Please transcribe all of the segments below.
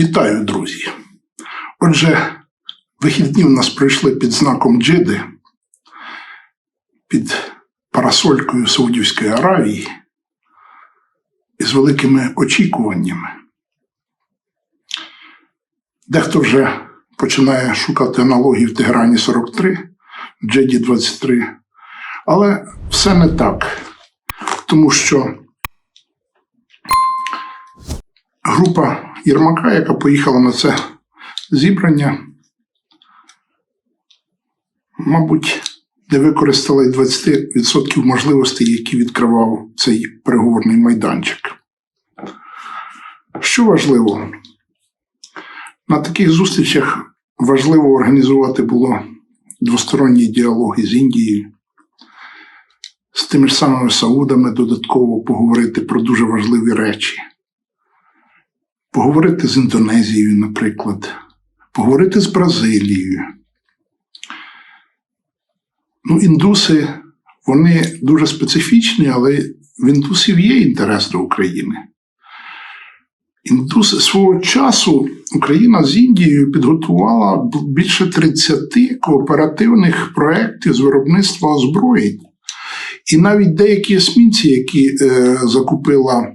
Вітаю, друзі! Отже, вихідні в нас пройшли під знаком Джиди, під парасолькою Саудівської Аравії і з великими очікуваннями. Дехто вже починає шукати аналогії в Теграні 43, Джеді 23, але все не так, тому що група Єрмака, яка поїхала на це зібрання, мабуть, не використала й 20% можливостей, які відкривав цей переговорний майданчик. Що важливо, на таких зустрічах важливо організувати було двосторонні діалоги з Індією, з тими ж самими Саудами додатково поговорити про дуже важливі речі поговорити з Індонезією, наприклад, поговорити з Бразилією. Ну, індуси, вони дуже специфічні, але в індусів є інтерес до України. Індуси свого часу Україна з Індією підготувала більше 30 кооперативних проєктів з виробництва озброєнь. І навіть деякі есмінці, які е, закупила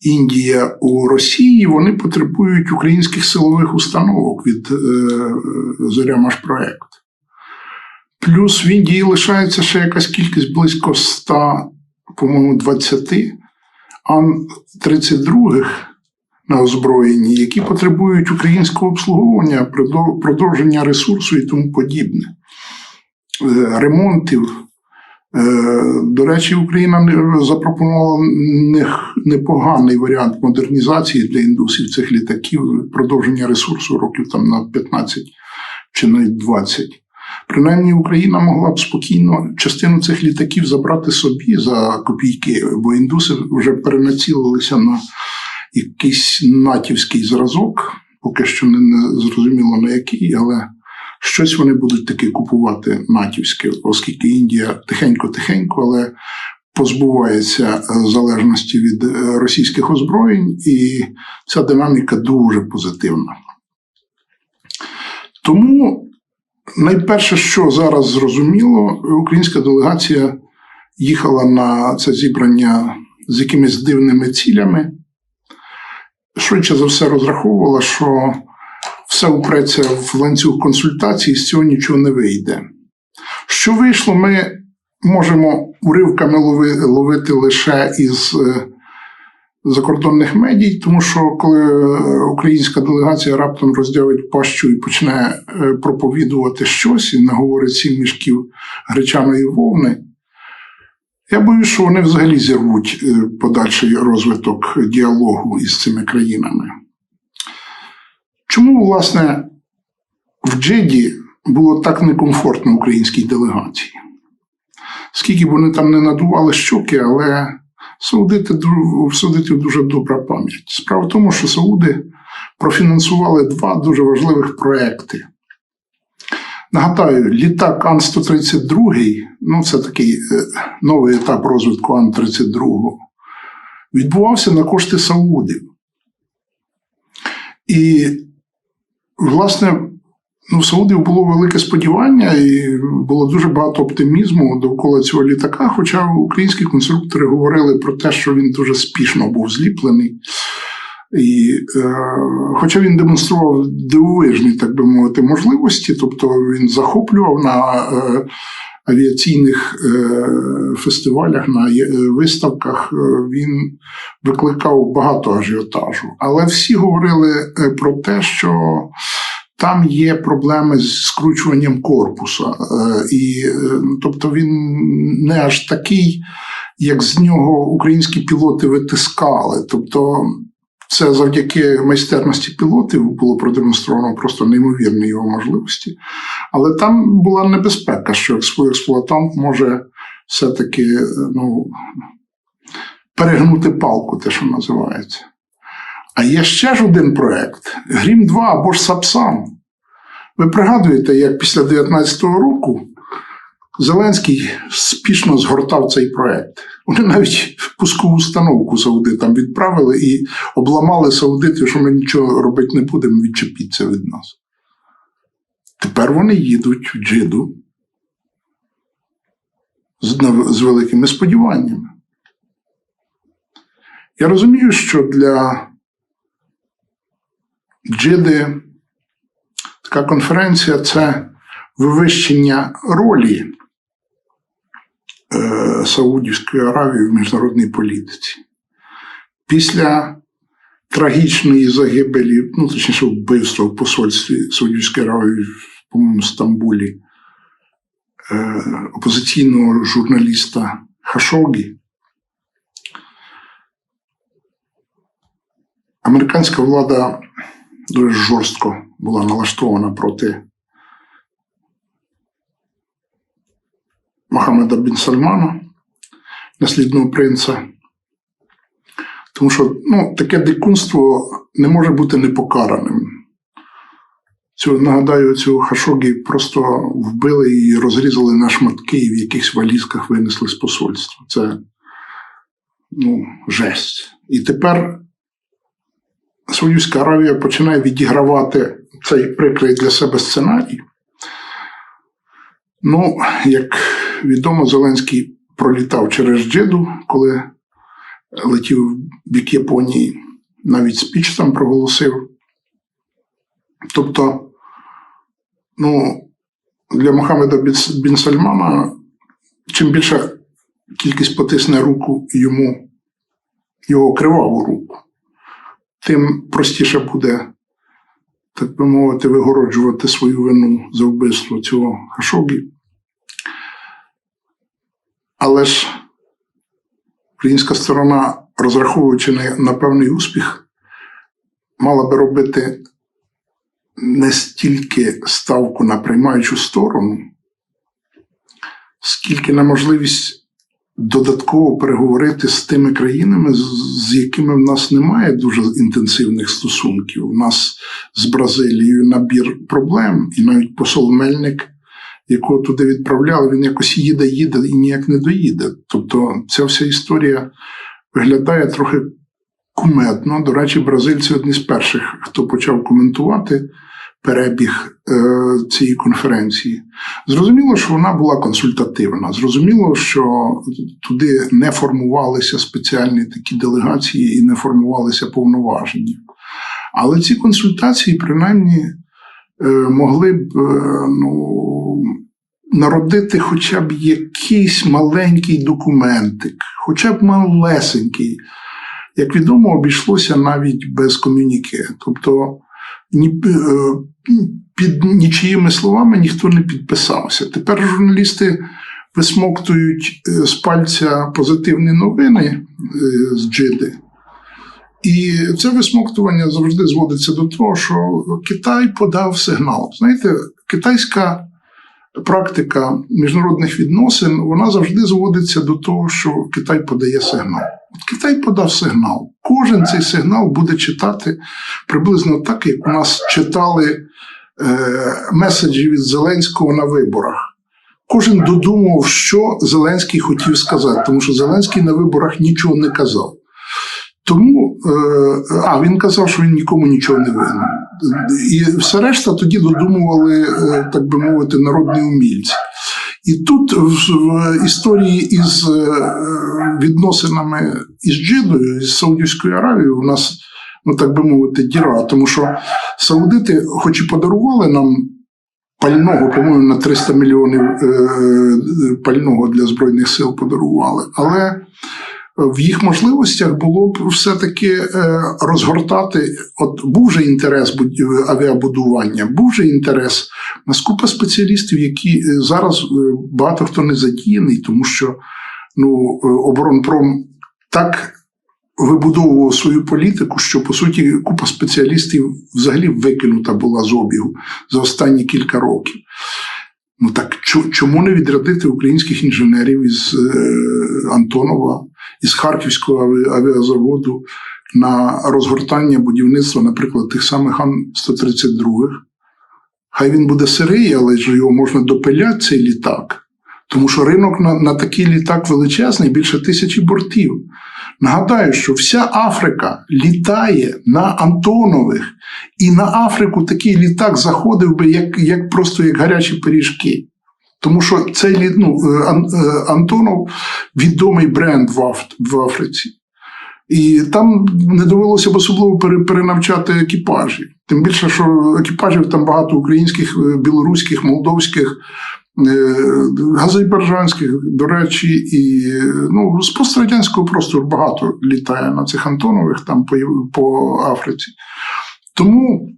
Індія у Росії, вони потребують українських силових установок від е, Зорямашпроект. Плюс в Індії лишається ще якась кількість близько 100, по-моєму, 20 Ан-32 на озброєнні, які потребують українського обслуговування, продовження ресурсу і тому подібне, е, ремонтів. Е, до речі, Україна запропонувала непоганий варіант модернізації для індусів цих літаків, продовження ресурсу років там на 15 чи навіть 20. Принаймні, Україна могла б спокійно частину цих літаків забрати собі за копійки, бо індуси вже перенацілилися на якийсь натівський зразок, поки що не зрозуміло на який, але щось вони будуть таки купувати натівське, оскільки Індія тихенько-тихенько, але позбувається е, залежності від е, російських озброєнь, і ця динаміка дуже позитивна. Тому найперше, що зараз зрозуміло, українська делегація їхала на це зібрання з якимись дивними цілями. Швидше за все розраховувала, що все упреться в ланцюг консультацій, з цього нічого не вийде. Що вийшло, ми можемо уривками ловити лише із е, закордонних медій, тому що коли е, українська делегація раптом роздявить пащу і почне е, проповідувати щось і наговорить сім мішків гречаної вовни. Я боюсь, що вони взагалі зірвуть подальший розвиток діалогу із цими країнами. Чому, власне, в Джеді було так некомфортно українській делегації? Скільки б вони там не надували щоки, але саудити, саудитів дуже добра пам'ять. Справа в тому, що Сауди профінансували два дуже важливих проекти. Нагадаю, літак Ан-132, ну це такий е, новий етап розвитку Ан-32, відбувався на кошти Саудів. І власне, ну, в Саудів було велике сподівання, і було дуже багато оптимізму довкола цього літака. Хоча українські конструктори говорили про те, що він дуже спішно був зліплений. І, е, Хоча він демонстрував дивовижні, так би мовити, можливості, тобто він захоплював на е, авіаційних е, фестивалях, на е, виставках, е, він викликав багато ажіотажу. Але всі говорили про те, що там є проблеми з скручуванням корпуса, і тобто він не аж такий, як з нього українські пілоти витискали. Тобто це завдяки майстерності пілотів було продемонстровано просто неймовірні його можливості. Але там була небезпека, що експлуатант може все-таки ну, перегнути палку, те, що називається. А є ще ж один проєкт Грім 2 або ж Сапсан. Ви пригадуєте, як після 2019 року Зеленський спішно згортав цей проект. Вони навіть пускову установку саудитам відправили і обламали саудитів, що ми нічого робити не будемо, відчепіться від нас. Тепер вони їдуть в Джиду з, великими сподіваннями. Я розумію, що для Джиди така конференція це вивищення ролі Саудівської Аравії в міжнародній політиці. Після трагічної загибелі, ну точніше, вбивства в посольстві Саудівської Аравії, по-моєму, Стамбулі, е, опозиційного журналіста Хашогі, американська влада дуже жорстко була налаштована проти Мохаммеда Бін Сальмана, наслідного принца. Тому що ну, таке дикунство не може бути непокараним. Цю, нагадаю, цю Хашогі просто вбили і розрізали на шматки і в якихось валізках винесли з посольства. Це ну, жесть. І тепер Саудівська Аравія починає відігравати цей прикрий для себе сценарій. Ну, як відомо, Зеленський пролітав через Джиду, коли летів бік Японії, навіть спіч там проголосив. Тобто, ну, для Мохаммеда Бін Сальмана, чим більша кількість потисне руку йому, його криваву руку, тим простіше буде, так би мовити, вигороджувати свою вину за вбивство цього Хашогі. Але ж українська сторона, розраховуючи на, певний успіх, мала би робити не стільки ставку на приймаючу сторону, скільки на можливість додатково переговорити з тими країнами, з якими в нас немає дуже інтенсивних стосунків. У нас з Бразилією набір проблем, і навіть посол Мельник, якого туди відправляли, він якось їде, їде і ніяк не доїде. Тобто ця вся історія виглядає трохи кумедно. До речі, бразильці одні з перших, хто почав коментувати перебіг е, цієї конференції. Зрозуміло, що вона була консультативна. Зрозуміло, що туди не формувалися спеціальні такі делегації і не формувалися повноваження. Але ці консультації, принаймні, е, могли б е, ну, народити хоча б якийсь маленький документик, хоча б малесенький. Як відомо, обійшлося навіть без комюніке. Тобто ні, е, під нічиїми словами ніхто не підписався. Тепер журналісти висмоктують е, з пальця позитивні новини е, з Джиди. І це висмоктування завжди зводиться до того, що Китай подав сигнал. Знаєте, китайська практика міжнародних відносин вона завжди зводиться до того, що Китай подає сигнал. От Китай подав сигнал. Кожен цей сигнал буде читати приблизно так, як у нас читали е, меседжі від Зеленського на виборах. Кожен додумав, що Зеленський хотів сказати, тому що Зеленський на виборах нічого не казав. Тому, е, а він казав, що він нікому нічого не винен. І все решта тоді додумували, е, так би мовити, народні умільці. І тут в, історії із е, відносинами із Джидою, із Саудівською Аравією, у нас, ну так би мовити, діра, тому що саудити, хоч і подарували нам пального, по-моєму, на 300 мільйонів пального для Збройних сил подарували, але в їх можливостях було б все-таки е, розгортати. От був же інтерес авіабудування, був же інтерес. У нас купа спеціалістів, які е, зараз е, багато хто не задіяний, тому що ну, е, оборонпром так вибудовував свою політику, що по суті купа спеціалістів взагалі викинута була з обігу за останні кілька років. Ну так чому не відрядити українських інженерів із е, Антонова, із Харківського авіазаводу на розгортання будівництва, наприклад, тих самих Ан-132. Хай він буде сирий, але ж його можна допиляти цей літак. Тому що ринок на, на такий літак величезний, більше тисячі бортів. Нагадаю, що вся Африка літає на Антонових, і на Африку такий літак заходив би як, як просто як гарячі пиріжки. Тому що цей ну, е, е, Антонов відомий бренд в, Аф- в Африці. І там не довелося б особливо перенавчати екіпажі. Тим більше, що екіпажів там багато українських, е, білоруських, молдовських, азербайджанських, до речі, і ну, з пострадянського простору багато літає на цих Антонових там по, по Африці. Тому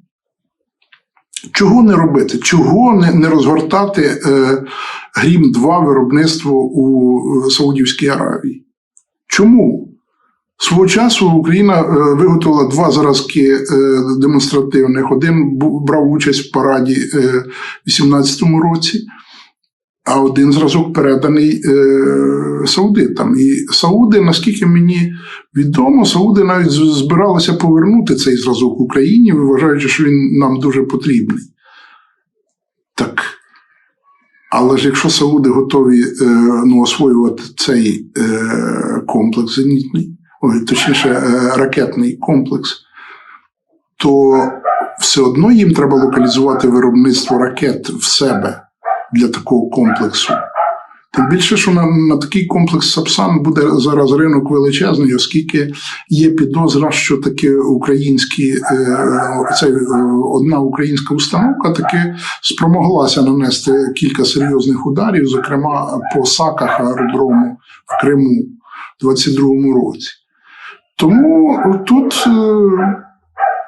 чого не робити? Чого не, не розгортати е, Грім 2 виробництво у е, Саудівській Аравії? Чому? Свого часу Україна е, виготовила два зразки е, демонстративних. Один брав участь в параді е, в 18-му році, а один зразок переданий е, саудитам. І Сауди, наскільки мені відомо, Сауди навіть збиралися повернути цей зразок Україні, вважаючи, що він нам дуже потрібний. Так. Але ж якщо Сауди готові е, ну, освоювати цей е, комплекс зенітний, ой, точніше, е, ракетний комплекс, то все одно їм треба локалізувати виробництво ракет в себе для такого комплексу. Тим більше, що на, на такий комплекс Сапсан буде зараз ринок величезний, оскільки є підозра, що таки українські е, це е, одна українська установка таки спромоглася нанести кілька серйозних ударів, зокрема по саках аеродрому в Криму в 22-му році. Тому тут е,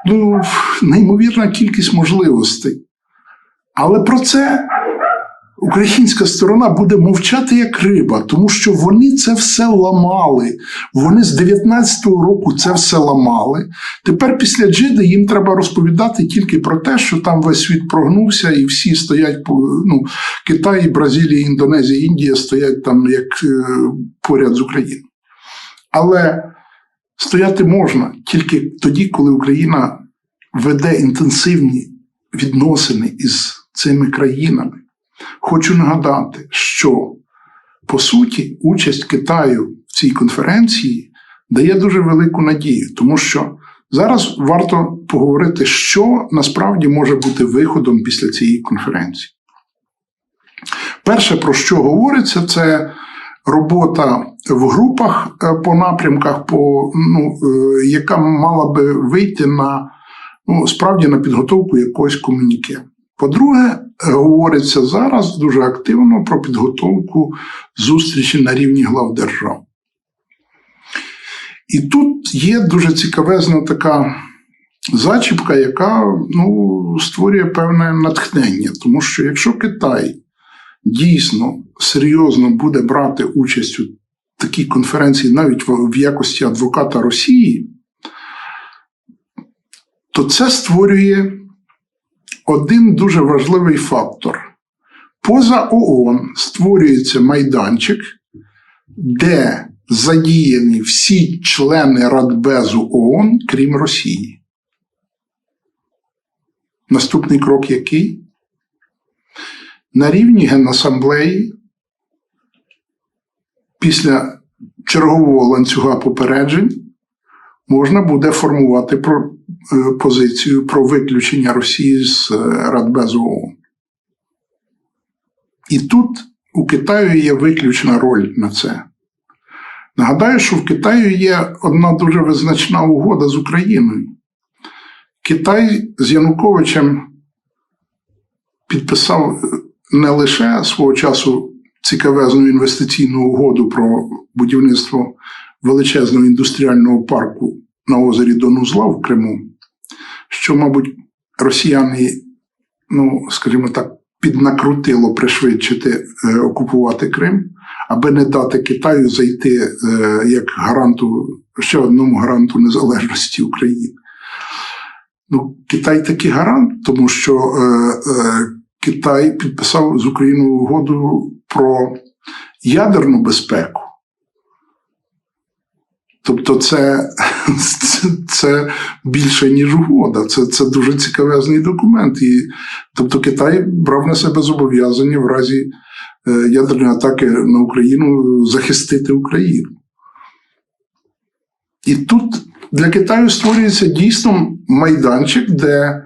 ну, неймовірна кількість можливостей. Але про це українська сторона буде мовчати як риба, тому що вони це все ламали. Вони з 19-го року це все ламали. Тепер після Джиди їм треба розповідати тільки про те, що там весь світ прогнувся, і всі стоять по- ну, Китай, Бразилія, Індонезія, Індія стоять там як е, поряд з Україною. Але стояти можна тільки тоді, коли Україна веде інтенсивні відносини із цими країнами. Хочу нагадати, що по суті участь Китаю в цій конференції дає дуже велику надію, тому що зараз варто поговорити, що насправді може бути виходом після цієї конференції. Перше, про що говориться, це робота в групах е, по напрямках, по, ну, е, яка мала би вийти на ну, справді на підготовку якогось комуніке. По-друге, говориться зараз дуже активно про підготовку зустрічі на рівні глав держав. І тут є дуже цікавезна така зачіпка, яка ну, створює певне натхнення. Тому що якщо Китай дійсно серйозно буде брати участь у такій конференції, навіть в якості адвоката Росії, то це створює один дуже важливий фактор. Поза ООН створюється майданчик, де задіяні всі члени Радбезу ООН, крім Росії. Наступний крок який? На рівні Генасамблеї після чергового ланцюга попереджень можна буде формувати про, е, позицію про виключення Росії з е, Радбезу ООН. І тут у Китаю є виключна роль на це. Нагадаю, що в Китаї є одна дуже визначна угода з Україною. Китай з Януковичем підписав не лише свого часу цікавезну інвестиційну угоду про будівництво величезного індустріального парку на озері Донузла в Криму, що, мабуть, росіяни, ну, скажімо так, піднакрутило пришвидшити е, окупувати Крим, аби не дати Китаю зайти е, як гаранту, ще одному гаранту незалежності України. Ну, Китай таки гарант, тому що е, е, Китай підписав з Україною угоду про ядерну безпеку. Тобто, це, це, це більше, ніж угода. Це, це дуже цікавезний документ. І, тобто, Китай брав на себе зобов'язання в разі е, ядерної атаки на Україну захистити Україну. І тут для Китаю створюється дійсно майданчик, де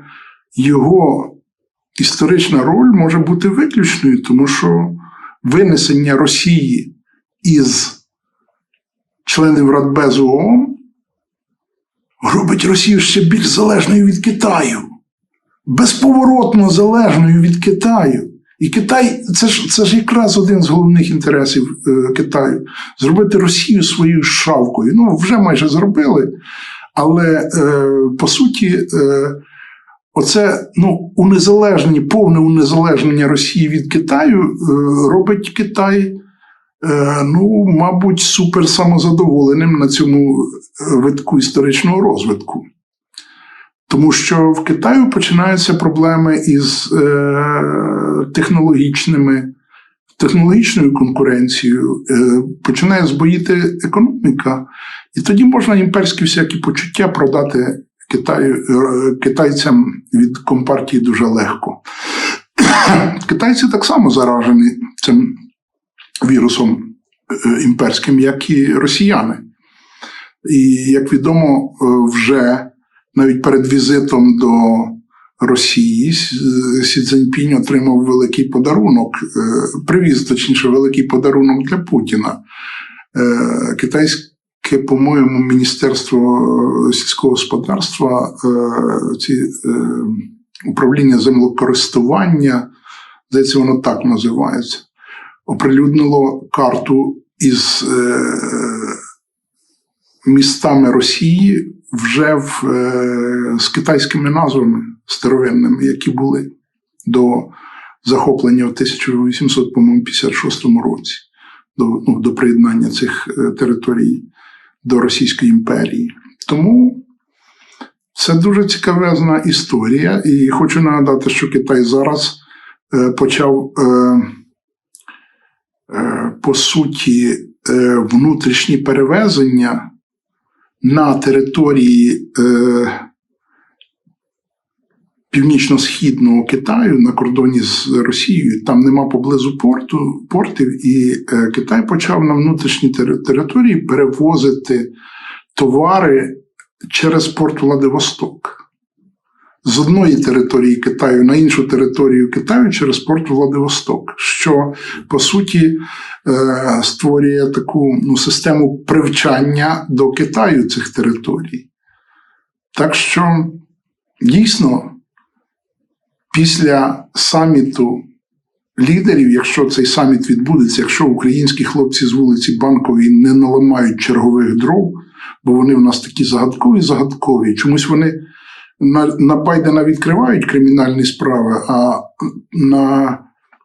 його історична роль може бути виключною, тому що винесення Росії із членів Радбезу ООН робить Росію ще більш залежною від Китаю, безповоротно залежною від Китаю. І Китай це ж це ж якраз один з головних інтересів е, Китаю зробити Росію своєю шавкою. Ну, вже майже зробили. Але е, по суті, е, оце ну, унезалежнення, повне унезалежнення Росії від Китаю е, робить Китай, ну, мабуть, супер самозадоволеним на цьому е, витку історичного розвитку. Тому що в Китаю починаються проблеми із е, технологічними, технологічною конкуренцією, е, починає збоїти економіка, і тоді можна імперські всякі почуття продати Китаю, е, китайцям від компартії дуже легко. Китайці так само заражені цим вірусом е, імперським, як і росіяни. І, як відомо, е, вже навіть перед візитом до Росії Сі Цзіньпінь отримав великий подарунок, е, привіз, точніше, великий подарунок для Путіна. Е, Китайське, по-моєму, Міністерство сільського господарства, е, ці управління землекористування, здається, воно так називається, оприлюднило карту із містами Росії вже в, е, з китайськими назвами старовинними, які були до захоплення в 1856 році, до, ну, до приєднання цих е, територій до Російської імперії. Тому це дуже цікавезна історія, і хочу нагадати, що Китай зараз е, почав. По суті, е, внутрішні перевезення на території е, північно-східного Китаю на кордоні з Росією, там нема поблизу порту, портів, і е, Китай почав на внутрішній території перевозити товари через порт Владивосток. З одної території Китаю на іншу територію Китаю через порт Владивосток, що по суті е, створює таку ну, систему привчання до Китаю цих територій. Так що дійсно після саміту лідерів, якщо цей саміт відбудеться, якщо українські хлопці з вулиці Банковій не наламають чергових дров, бо вони в нас такі загадкові, загадкові, чомусь вони на на Байдена відкривають кримінальні справи а на,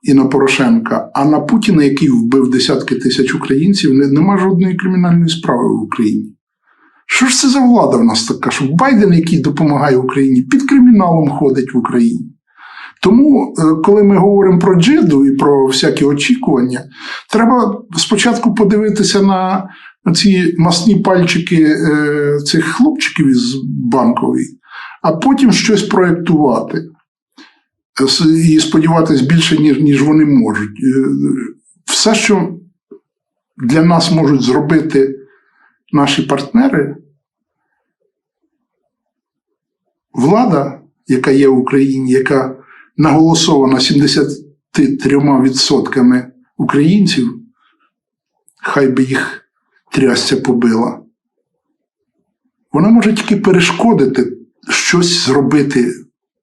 і на Порошенка, а на Путіна, який вбив десятки тисяч українців, не, нема жодної кримінальної справи в Україні. Що ж це за влада в нас така? Що Байден, який допомагає Україні, під криміналом ходить в Україні. Тому, е, коли ми говоримо про джиду і про всякі очікування, треба спочатку подивитися на ці масні пальчики е, цих хлопчиків із банкової, а потім щось проєктувати і сподіватися більше, ніж, ніж вони можуть. Е, все, що для нас можуть зробити наші партнери, влада, яка є в Україні, яка наголосована 73% українців, хай би їх трясця побила, вона може тільки перешкодити щось зробити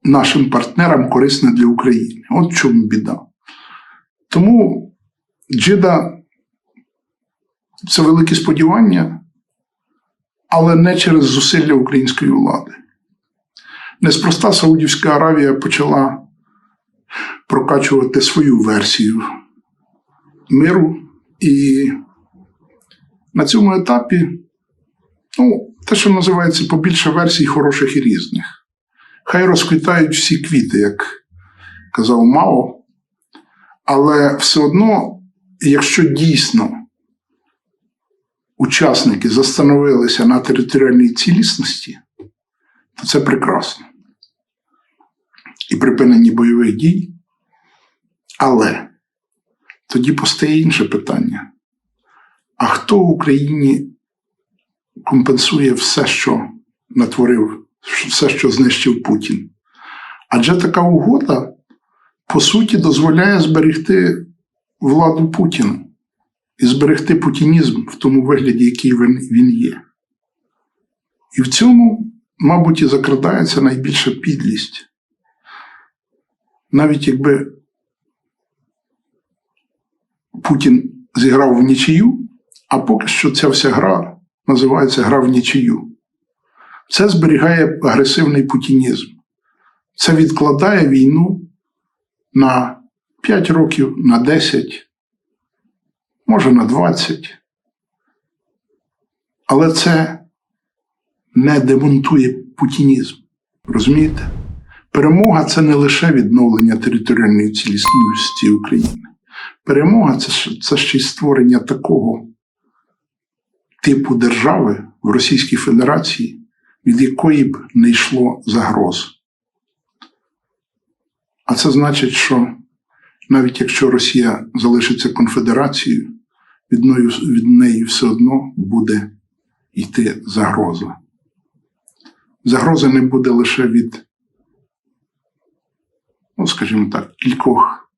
нашим партнерам корисне для України. От чому біда. Тому Джида це великі сподівання, але не через зусилля української влади. Неспроста Саудівська Аравія почала прокачувати свою версію миру, і на цьому етапі, ну, те, що називається побільше версій хороших і різних. Хай розквітають всі квіти, як казав Мао. Але все одно, якщо дійсно учасники застановилися на територіальній цілісності, то це прекрасно. І припиненні бойових дій. Але тоді постає інше питання. А хто в Україні компенсує все, що натворив, все, що знищив Путін? Адже така угода, по суті, дозволяє зберегти владу Путіну і зберегти путінізм в тому вигляді, який він, є. І в цьому, мабуть, і закрадається найбільша підлість. Навіть якби Путін зіграв в нічию, а поки що ця вся гра називається гра в нічию. Це зберігає агресивний путінізм. Це відкладає війну на 5 років, на 10, може на 20. Але це не демонтує путінізм. Розумієте? Перемога це не лише відновлення територіальної цілісності України. Перемога це, це ще й створення такого типу держави в Російській Федерації, від якої б не йшло загроз. А це значить, що навіть якщо Росія залишиться конфедерацією, від неї, від неї все одно буде йти загроза. Загроза не буде лише від, ну, скажімо так, кількох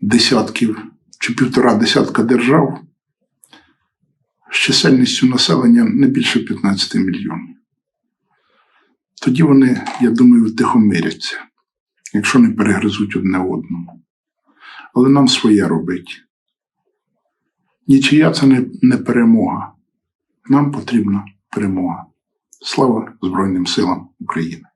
десятків чи півтора десятка держав з чисельністю населення не більше 15 мільйонів. Тоді вони, я думаю, втихомиряться, якщо не перегризуть одне одному. Але нам своє робить. Нічия це не, не перемога. Нам потрібна перемога. Слава Збройним силам України!